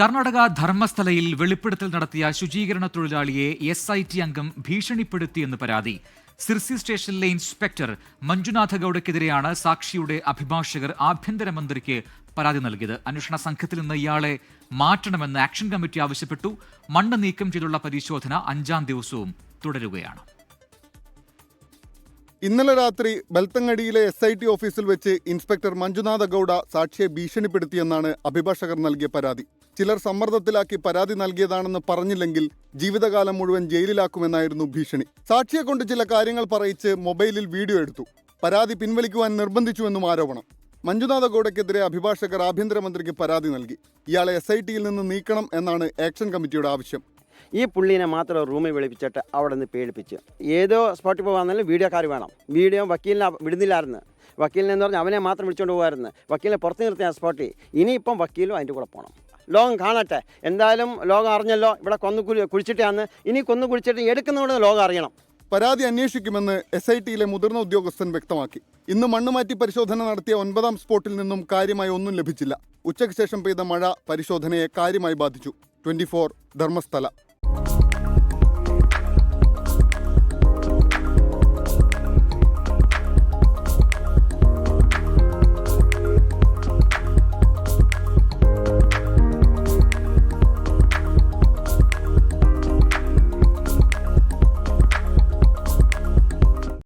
കർണാടക ധർമ്മസ്ഥലയിൽ വെളിപ്പെടുത്തൽ നടത്തിയ ശുചീകരണ തൊഴിലാളിയെ എസ് ഐ ടി അംഗം ഭീഷണിപ്പെടുത്തിയെന്ന് പരാതി. സിർസി സ്റ്റേഷനിലെ ഇൻസ്പെക്ടർ മഞ്ജുനാഥ ഗൌഡയ്ക്കെതിരെയാണ് സാക്ഷിയുടെ അഭിഭാഷകർ ആഭ്യന്തരമന്ത്രിക്ക് പരാതി നൽകിയത്. അന്വേഷണ സംഘത്തിൽ നിന്ന് ഇയാളെ മാറ്റണമെന്ന് ആക്ഷൻ കമ്മിറ്റി ആവശ്യപ്പെട്ടു. മണ്ണ് നീക്കം ചെയ്തുള്ള പരിശോധന അഞ്ചാം ദിവസവും തുടരുകയാണ്. ഇന്നലെ രാത്രി ബൽത്തങ്ങടിയിലെ എസ് ഐ ടി ഓഫീസിൽ വെച്ച് ഇൻസ്പെക്ടർ മഞ്ജുനാഥ ഗൌഡ സാക്ഷിയെ ഭീഷണിപ്പെടുത്തിയെന്നാണ് അഭിഭാഷകർ നൽകിയ പരാതി. ചിലർ സമ്മർദ്ദത്തിലാക്കി പരാതി നൽകിയതാണെന്ന് പറഞ്ഞില്ലെങ്കിൽ ജീവിതകാലം മുഴുവൻ ജയിലിലാക്കുമെന്നായിരുന്നു ഭീഷണി. സാക്ഷിയെ കൊണ്ട് ചില കാര്യങ്ങൾ പറയിച്ച് മൊബൈലിൽ വീഡിയോ എടുത്തു. പരാതി പിൻവലിക്കുവാൻ നിർബന്ധിച്ചുവെന്നും ആരോപണം. മഞ്ജുനാഥ ഗൌഡയ്ക്കെതിരെ അഭിഭാഷകർ ആഭ്യന്തരമന്ത്രിക്ക് പരാതി നൽകി. ഇയാളെ എസ് ഐ ടിയിൽ നിന്ന് നീക്കണം എന്നാണ് ആക്ഷൻ കമ്മിറ്റിയുടെ ആവശ്യം. ഈ പുള്ളീനെ മാത്രം റൂമിൽ വിളിപ്പിച്ചിട്ട് അവിടെ നിന്ന് പേടിപ്പിച്ച്. ഏതോ സ്പോട്ടിൽ പോകാന്നാലും വീഡിയോക്കാർ വേണം. വീഡിയോ വക്കീലിനെ വിടുന്നില്ലായിരുന്നു. വക്കീലിനെന്ന് പറഞ്ഞാൽ അവനെ മാത്രം വിളിച്ചുകൊണ്ട് പോകുമായിരുന്നു വക്കീലിനെ പുറത്ത് നിർത്തിയ സ്പോട്ടിൽ ഇനിയിപ്പം വക്കീലും അതിന്റെ കൂടെ പോകണം ലോകം കാണട്ടെ. എന്തായാലും ലോകം അറിഞ്ഞല്ലോ ഇവിടെ കൊന്നു കുഴി കുഴിച്ചിട്ടാന്ന്. ഇനി കൊന്നു കുഴിച്ചിട്ട് എടുക്കുന്നതുകൊണ്ട് ലോകം അറിയണം. പരാതി അന്വേഷിക്കുമെന്ന് എസ് ഐ ടിയിലെ മുതിർന്ന ഉദ്യോഗസ്ഥൻ വ്യക്തമാക്കി. ഇന്ന് മണ്ണുമാറ്റി പരിശോധന നടത്തിയ ഒൻപതാം സ്പോട്ടിൽ നിന്നും കാര്യമായി ഒന്നും ലഭിച്ചില്ല. ഉച്ചയ്ക്ക് ശേഷം പെയ്ത മഴ പരിശോധനയെ കാര്യമായി ബാധിച്ചു. ട്വന്റി ധർമ്മസ്ഥല.